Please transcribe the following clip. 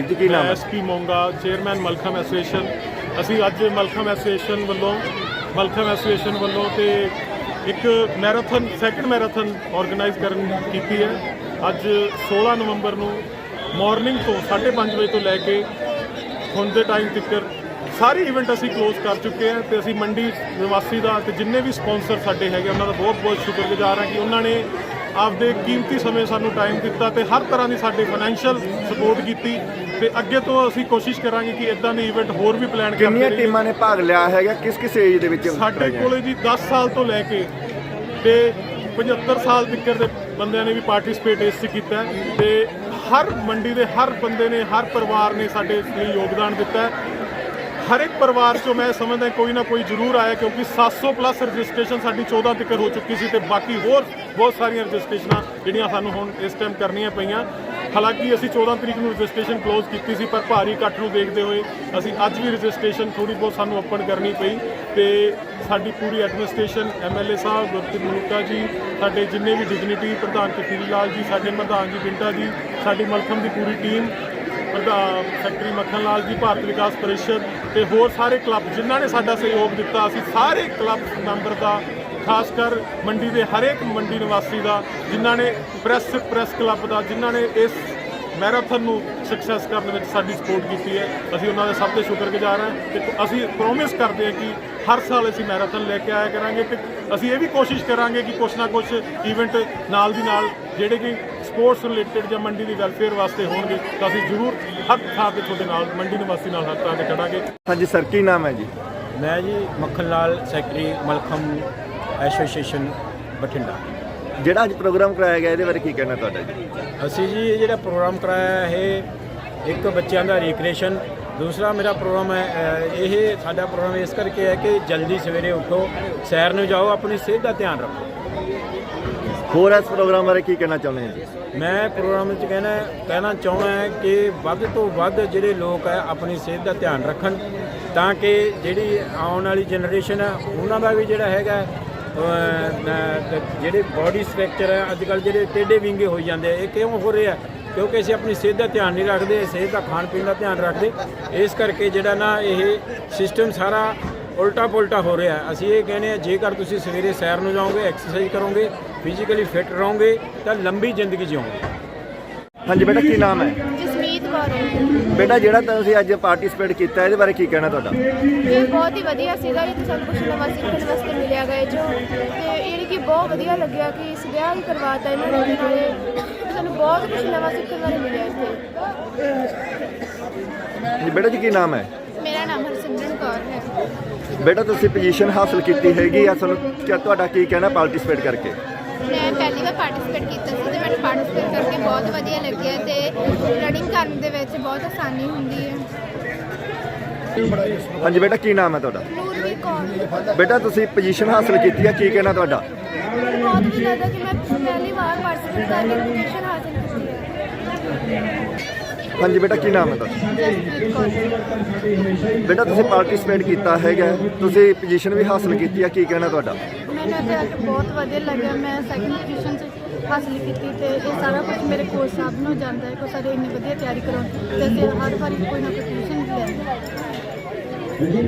ਕੀ ਨਾਮ ਹੈ? SP Monga chairman Malkhamb association ਅਸੀਂ ਅੱਜ ਮਲਖਮ ਐਸੋਸੀਏਸ਼ਨ ਵੱਲੋਂ ਮਲਖਮ ਐਸੋਸੀਏਸ਼ਨ ਵੱਲੋਂ ਤੇ ਇੱਕ ਮੈਰਾਥਨ ਸੈਕੰਡ ਮੈਰਾਥਨ ਆਰਗੇਨਾਈਜ਼ ਕਰਨ ਕੀਤੀ ਹੈ। ਅੱਜ 16 ਨਵੰਬਰ ਨੂੰ ਮਾਰਨਿੰਗ ਤੋਂ 5:30 ਵਜੇ ਤੋਂ ਲੈ ਕੇ ਹੁਣ ਦੇ ਟਾਈਮ ਤੱਕ ਸਾਰੇ ਇਵੈਂਟ ਅਸੀਂ ਕਲੋਜ਼ ਕਰ ਚੁੱਕੇ ਹਾਂ ਤੇ ਅਸੀਂ ਮੰਡੀ ਨਿਵਾਸੀ ਦਾ ਤੇ ਜਿੰਨੇ ਵੀ ਸਪਾਂਸਰ ਸਾਡੇ ਹੈਗੇ, ਉਹਨਾਂ ਦਾ ਬਹੁਤ ਬਹੁਤ ਸ਼ੁਕਰਗੁਜ਼ਾਰ ਹਾਂ ਕਿ ਉਹਨਾਂ ਨੇ ਆਪਦੇ ਕੀਮਤੀ ਸਮੇਂ ਸਾਨੂੰ ਟਾਈਮ ਦਿੱਤਾ ਤੇ ਹਰ ਤਰ੍ਹਾਂ ਦੀ ਸਾਡੇ ਫਾਈਨੈਂਸ਼ੀਅਲ ਸਪੋਰਟ ਕੀਤੀ ਤੇ ਅੱਗੇ ਤੋਂ ਅਸੀਂ ਕੋਸ਼ਿਸ਼ ਕਰਾਂਗੇ ਕਿ ਇਦਾਂ ਦੇ ਇਵੈਂਟ ਹੋਰ ਵੀ ਪਲਾਨ ਕਰਦੇ ਕਿੰਨੀਆਂ ਟੀਮਾਂ ਨੇ ਭਾਗ ਲਿਆ ਹੈਗਾ? ਕਿਸ ਕਿਸ ਏਜ ਦੇ ਵਿੱਚ ਸਾਡੇ? ਕੋਲੇ ਜੀ 10 ਸਾਲ ਤੋਂ ਲੈ ਕੇ ਤੇ 75 ਸਾਲ ਤੱਕ ਦੇ ਬੰਦਿਆਂ ਨੇ ਵੀ ਪਾਰਟਿਸਿਪੇਟ ਇਸ 'ਚ ਕੀਤਾ ਤੇ ਹਰ ਮੰਡੀ ਦੇ ਹਰ ਬੰਦੇ ਨੇ ਹਰ ਪਰਿਵਾਰ ਨੇ ਸਾਡੇ ਲਈ ਯੋਗਦਾਨ ਦਿੱਤਾ ਹਰ ਇੱਕ ਪਰਿਵਾਰ ਚੋਂ ਮੈਂ ਸਮਝਦਾ ਕੋਈ ਨਾ ਕੋਈ ਜ਼ਰੂਰ ਆਇਆ ਕਿਉਂਕਿ 700 ਪਲੱਸ ਰਜਿਸਟ੍ਰੇਸ਼ਨ ਸਾਡੀ 14 ਤੱਕ ਹੋ ਚੁੱਕੀ ਸੀ ਤੇ ਬਾਕੀ ਹੋਰ ਬਹੁਤ ਸਾਰੀਆਂ ਰਜਿਸਟ੍ਰੇਸ਼ਨਾਂ ਜਿਹੜੀਆਂ ਸਾਨੂੰ ਹੁਣ ਇਸ ਟਾਈਮ ਕਰਨੀਆਂ ਪਈਆਂ। ਹਾਲਾਂਕਿ ਅਸੀਂ 14 ਤਰੀਕ ਨੂੰ ਰਜਿਸਟ੍ਰੇਸ਼ਨ ਕਲੋਜ਼ ਕੀਤੀ ਸੀ, ਪਰ ਭਾਰੀ ਇਕੱਠ ਨੂੰ ਦੇਖਦੇ ਹੋਏ ਅਸੀਂ ਅੱਜ ਵੀ ਰਜਿਸਟ੍ਰੇਸ਼ਨ ਥੋੜੀ ਬਹੁਤ ਸਾਨੂੰ ਓਪਨ ਕਰਨੀ ਪਈ ਤੇ ਸਾਡੀ ਪੂਰੀ ਐਡਮਿਨਿਸਟ੍ਰੇਸ਼ਨ ਐਮਐਲਏ ਸਾਹਿਬ, ਗੁਰਪ੍ਰੀਤ ਮਲੂਕਾ ਜੀ, ਸਾਡੇ ਜਿੰਨੇ ਵੀ ਡਿਗਨਿਟੀ ਪ੍ਰਧਾਨ ਕਥੀਰੀ ਲਾਲ ਜੀ, ਸਾਡੇ ਪ੍ਰਧਾਨ ਜੀ ਬਿੰਟਾ ਜੀ, ਸਾਡੀ ਮਲਖਮ ਦੀ ਪੂਰੀ ਟੀਮ ਪ੍ਰਧਾਨ ਸੈਕਟਰੀ ਮੱਖਣ ਲਾਲ ਜੀ, ਭਾਰਤ ਵਿਕਾਸ ਪਰਿਸ਼ਦ ਤੇ ਹੋਰ ਸਾਰੇ ਕਲੱਬ ਜਿਨ੍ਹਾਂ ਨੇ ਸਾਡਾ ਸਹਿਯੋਗ ਦਿੱਤਾ, ਅਸੀਂ ਸਾਰੇ ਕਲੱਬ ਮੈਂਬਰ ਦਾ ਖਾਸ ਕਰ ਮੰਡੀ ਦੇ ਹਰੇਕ ਮੰਡੀ ਨਿਵਾਸੀ ਦਾ ਜਿਨ੍ਹਾਂ ਨੇ ਪ੍ਰੈਸ ਪ੍ਰੈਸ ਕਲੱਬ ਦਾ ਜਿਨ੍ਹਾਂ ਨੇ ਇਸ ਮੈਰਾਥਨ ਨੂੰ ਸਕਸੈਸ ਕਰਨ ਵਿੱਚ ਸਾਡੀ ਸਪੋਰਟ ਕੀਤੀ ਹੈ। ਅਸੀਂ ਉਹਨਾਂ ਦੇ ਸਭ ਦੇ ਸ਼ੁਕਰਗੁਜ਼ਾਰ ਹਾਂ ਤੇ ਅਸੀਂ ਪ੍ਰੋਮਿਸ ਕਰਦੇ ਹਾਂ ਕਿ ਹਰ ਸਾਲ ਅਸੀਂ ਮੈਰਾਥਨ ਲੈ ਕੇ ਆਇਆ ਕਰਾਂਗੇ ਤੇ ਅਸੀਂ ਇਹ ਵੀ ਕੋਸ਼ਿਸ਼ ਕਰਾਂਗੇ ਕਿ ਕੁਛ ਨਾ ਕੁਛ ਇਵੈਂਟ ਨਾਲ ਦੀ ਨਾਲ ਜਿਹੜੇ ਕਿ ਸਪੋਰਟਸ ਰਿਲੇਟਡ ਜਾਂ ਮੰਡੀ ਦੀ ਵੈਲਫੇਅਰ ਵਾਸਤੇ ਹੋਣਗੇ ਤਾਂ ਅਸੀਂ ਜ਼ਰੂਰ ਹਰ ਥਾਂ ਤੇ ਤੁਹਾਡੇ ਨਾਲ ਮੰਡੀ ਨਿਵਾਸੀ ਨਾਲ ਹਰ ਥਾਂ ਤੇ ਖੜਾਂਗੇ। ਹਾਂਜੀ ਸਰ ਕੀ ਨਾਮ ਹੈ ਜੀ? ਮੈਂ ਜੀ ਮੱਖਣ ਲਾਲ ਸੈਕਟਰੀ ਮਲਖਮ ਐਸੋਸੀਏਸ਼ਨ ਬਠਿੰਡਾ। ਜਿਹੜਾ ਅੱਜ ਪ੍ਰੋਗਰਾਮ ਕਰਾਇਆ ਗਿਆ ਇਹਦੇ ਬਾਰੇ ਕੀ ਕਹਿਣਾ ਤੁਹਾਡਾ ਜੀ? ਅਸੀਂ ਜੀ ਇਹ ਜਿਹੜਾ ਪ੍ਰੋਗਰਾਮ ਕਰਾਇਆ ਇਹ ਇੱਕ ਬੱਚਿਆਂ ਦਾ ਰੀਕ੍ਰੀਏਸ਼ਨ ਦੂਸਰਾ ਮੇਰਾ ਪ੍ਰੋਗਰਾਮ ਹੈ ਇਹ ਸਾਡਾ ਪ੍ਰੋਗਰਾਮ ਇਸ ਕਰਕੇ ਹੈ ਕਿ ਜਲਦੀ ਸਵੇਰੇ ਉੱਠੋ ਸੈਰ ਨੂੰ ਜਾਓ ਆਪਣੀ ਸਿਹਤ ਦਾ ਧਿਆਨ ਰੱਖੋ। ਹੋਰ ਇਸ ਪ੍ਰੋਗਰਾਮ ਬਾਰੇ ਕੀ ਕਹਿਣਾ ਚਾਹੁੰਦੇ ਹੋ ਜੀ? ਮੈਂ ਪ੍ਰੋਗਰਾਮ ਵਿੱਚ ਕਹਿਣਾ ਕਹਿਣਾ ਚਾਹੁੰਦਾ ਹਾਂ ਕਿ ਵੱਧ ਤੋਂ ਵੱਧ ਜਿਹੜੇ ਲੋਕ ਹੈ ਆਪਣੀ ਸਿਹਤ ਦਾ ਧਿਆਨ ਰੱਖਣ ਤਾਂ ਕਿ ਜਿਹੜੀ ਆਉਣ ਵਾਲੀ ਜਨਰੇਸ਼ਨ ਹੈ ਉਹਨਾਂ ਦਾ ਵੀ ਜਿਹੜਾ ਹੈਗਾ ਜਿਹੜੇ ਬਾਡੀ ਸਟਰਕਚਰ ਹੈ ਅੱਜ ਕੱਲ ਜਿਹੜੇ ਟੇਢੇ ਵਿੰਗੇ ਹੋਈ ਜਾਂਦੇ ਆ, ਇਹ ਕਿਉਂ ਹੋ ਰਿਹਾ ਕਿਉਂਕਿ ਅਸੀਂ ਆਪਣੀ ਸਿਹਤ ਦਾ ਧਿਆਨ ਨਹੀਂ ਰੱਖਦੇ, ਸਿਹਤ ਦਾ ਖਾਣ ਪੀਣ ਦਾ ਧਿਆਨ ਰੱਖਦੇ। ਇਸ ਕਰਕੇ ਜਿਹੜਾ ਨਾ, ਇਹ ਸਿਸਟਮ ਸਾਰਾ ਉਲਟਾ ਪੁਲਟਾ ਹੋ ਰਿਹਾ। ਅਸੀਂ ਇਹ ਕਹਿੰਦੇ ਆ, ਜੇਕਰ ਤੁਸੀਂ ਸਵੇਰੇ ਸੈਰ ਨੂੰ ਜਾਓਗੇ ਐਕਸਰਸਾਈਜ਼ ਕਰੋਗੇ ਫਿਜ਼ੀਕਲੀ ਫਿਟ ਰਹੋਗੇ, ਤਾਂ ਲੰਬੀ ਜ਼ਿੰਦਗੀ ਜਿਓਗੇ ਹਾਂਜੀ ਬੇਟਾ, ਕੀ ਨਾਮ ਹੈ। ਬੇਟਾ ਜਿਹੜਾ ਤੁਸੀਂ ਅੱਜ ਪਾਰਟਿਸਿਪੇਟ ਕੀਤਾ ਇਹਦੇ ਬਾਰੇ ਕੀ ਕਹਿਣਾ ਤੁਹਾਡਾ? ਇਹ ਬਹੁਤ ਹੀ ਵਧੀਆ ਸੀਗਾ ਜੀ ਸਾਨੂੰ ਕੁਝ ਨਵਾਂ ਸਿੱਖਣ ਵਾਸਤੇ ਮਿਲਿਆ ਗਿਆ ਜੋ ਤੇ ਇਹ ਕਿ ਬਹੁਤ ਵਧੀਆ ਲੱਗਿਆ ਕਿ ਇਸ ਵਿਆਹ ਹੀ ਕਰਵਾਤਾ ਇਹਨਾਂ ਨੇ ਤੇ ਨਾਲੇ ਸਾਨੂੰ ਬਹੁਤ ਕੁਝ ਨਵਾਂ ਸਿੱਖਣ ਬਾਰੇ ਮਿਲਿਆ ਇੱਥੇ। ਜੀ ਬੇਟਾ ਜੀ ਕੀ ਨਾਮ ਹੈ? ਮੇਰਾ ਨਾਮ ਹਰਸਿਮਰਨ ਕੌਰ ਹੈ। ਬੇਟਾ ਤੁਸੀਂ ਪੋਜੀਸ਼ਨ ਹਾਸਲ ਕੀਤੀ ਹੈਗੀ ਆ ਤੁਹਾਨੂੰ ਤੁਹਾਡਾ ਕੀ ਕਹਿਣਾ ਪਾਰਟਿਸਿਪੇਟ ਕਰਕੇ? ਮੈਂ ਪਹਿਲੀ ਵਾਰ ਪਾਰਟਿਸਿਪੇਟ ਕੀਤਾ ਸੀ ਤੇ ਮੈਨੂੰ ਪਾਰਟਿਸਿਪੇਟ ਕਰਕੇ ਬਹੁਤ ਵਧੀਆ ਲੱਗਿਆ ਤੇ ਰਨਿੰਗ ਕਰਨ ਦੇ ਵਿੱਚ ਬਹੁਤ ਆਸਾਨੀ ਹੁੰਦੀ ਹੈ। ਹਾਂਜੀ ਬੇਟਾ ਕੀ ਨਾਮ ਹੈ ਤੁਹਾਡਾ? ਕੌਰ। ਬੇਟਾ ਤੁਸੀਂ ਪੋਜੀਸ਼ਨ ਹਾਸਲ ਕੀਤੀ ਹੈ ਕੀ ਕਹਿਣਾ ਤੁਹਾਡਾ? ਬਹੁਤ ਵੀ ਲੱਗਦਾ ਕਿ ਮੈਂ ਪਹਿਲੀ ਵਾਰ ਪਾਰਟਿਸਿਪੇਟ ਕਰਕੇ ਪੋਜੀਸ਼ਨ ਹਾਸਲ ਕੀਤੀ ਹੈ। ਹਾਂਜੀ ਬੇਟਾ ਕੀ ਨਾਮ ਹੈ ਤੁਹਾਡਾ? ਜਸਪ੍ਰੀਤ ਕੌਰ। ਬੇਟਾ ਤੁਸੀਂ ਪਾਰਟਿਸਿਪੇਟ ਕੀਤਾ ਹੈਗਾ ਤੁਸੀਂ ਪੋਜੀਸ਼ਨ ਵੀ ਹਾਸਲ ਕੀਤੀ ਹੈ ਕੀ ਕਹਿਣਾ ਤੁਹਾਡਾ? ਮੈਨੂੰ ਇੱਥੇ ਆ ਬਹੁਤ ਵਧੀਆ ਲੱਗਿਆ। ਮੈਂ ਸੈਕਿੰਡ ਪੋਜੀਸ਼ਨ 'ਚ ਹਾਸਲ ਕੀਤੀ ਤੇ ਇਹ ਸਾਰਾ ਕੁਝ ਮੇਰੇ ਕੋਚ ਸਾਹਿਬ ਨੂੰ ਜਾਂਦਾ ਹੈ ਕਿ ਸਾਡੇ ਇੰਨੀ ਵਧੀਆ ਤਿਆਰੀ ਕਰਾਉਣ। ਤੇ ਅਸੀਂ ਹਰ ਵਾਰੀ ਕੋਈ ਨਾ ਕੋਈ ਪੋਜੀਸ਼ਨ ਲੈਂਦੇ